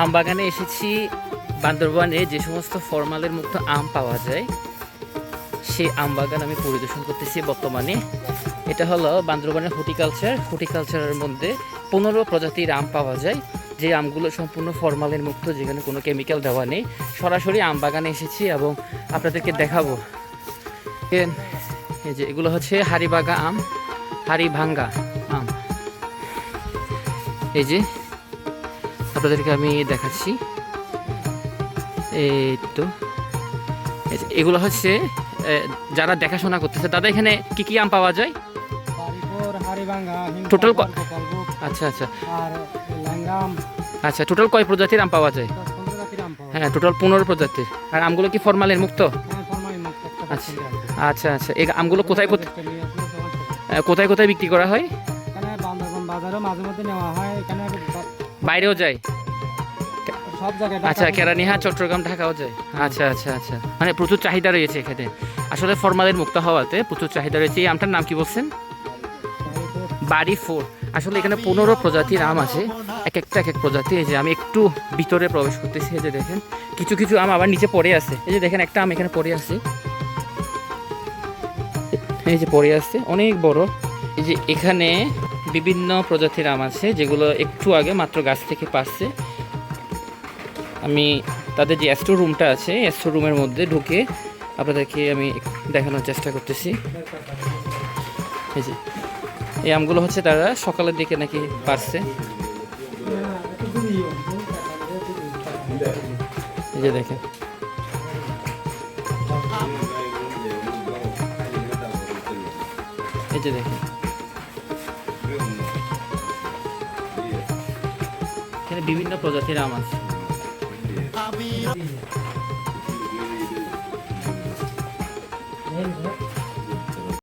আম বাগানে এসেছি। বান্দরবানে যে সমস্ত ফরমালের মুক্ত আম পাওয়া যায়, সেই আম বাগান আমি পরিদর্শন করতেছি বর্তমানে। এটা হলো বান্দরবানের হর্টিকালচার। হর্টিকালচারের মধ্যে পনেরো প্রজাতির আম পাওয়া যায়। যে আমগুলো সম্পূর্ণ ফরমালের মুক্ত যেখানে কোনো কেমিক্যাল দেওয়া নেই। সরাসরি আম বাগানে এসেছি এবং আপনাদেরকে দেখাবো। এই যে এগুলো হচ্ছে হাড়িবাগা আম হাড়ি ভাঙ্গা আম। এই যে আপনাদেরকে আমি দেখাচ্ছি। এই তো। এগুলো হচ্ছে যারা দেখাশোনা করতেছে দাদা এখানে কি কি আম পাওয়া যায়? ক- আচ্ছা আচ্ছা। আচ্ছা টোটাল কয় প্রজাতির আম পাওয়া যায়? হ্যাঁ টোটাল পনেরো প্রজাতির। আর আমগুলো কি ফরমালের মুক্ত? হ্যাঁ ফরমালিন মুক্ত আচ্ছা। আচ্ছা আচ্ছা। এই আমগুলো কোথায় কোথায় কোথায় কোথায় বিক্রি করা হয়? এখানে বান্দরবান আচ্ছা কেরানিহা চট্টগ্রাম ঢাকাও যায়। আচ্ছা আচ্ছা আচ্ছা। মানে প্রচুর চাহিদা রয়েছে এখানে। আসলে ফরমালের মুক্ত হওয়াতে প্রচুর চাহিদা রয়েছে। এই আমটার নাম কি বলছেন? বাড়ি ফোর। আসলে এখানে পনেরো প্রজাতির আম আছে। এক একটা এক এক প্রজাতি এই যে আমি একটু ভিতরে প্রবেশ করতেছি এই যে দেখেন। কিছু কিছু আম আবার নিচে পড়ে আছে। এই যে দেখেন একটা আম এখানে পড়ে আছে। এই যে পড়ে আছে অনেক বড়। এই যে এখানে বিভিন্ন প্রজাতির আম আছে যেগুলো একটু আগে মাত্র গাছ থেকে পাচ্ছে। আমি তাদের যে অ্যাস্ট্রো রুমটা আছে অ্যাস্ট্রো রুমের মধ্যে ঢুকে আপনাদেরকে আমি দেখানোর চেষ্টা করতেছি। এই যে, এই আমগুলো হচ্ছে তারা সকালের দিকে নাকি পারছে যে দেখেন। এই যে দেখেন। এখানে বিভিন্ন প্রজাতির আম আছে। আমি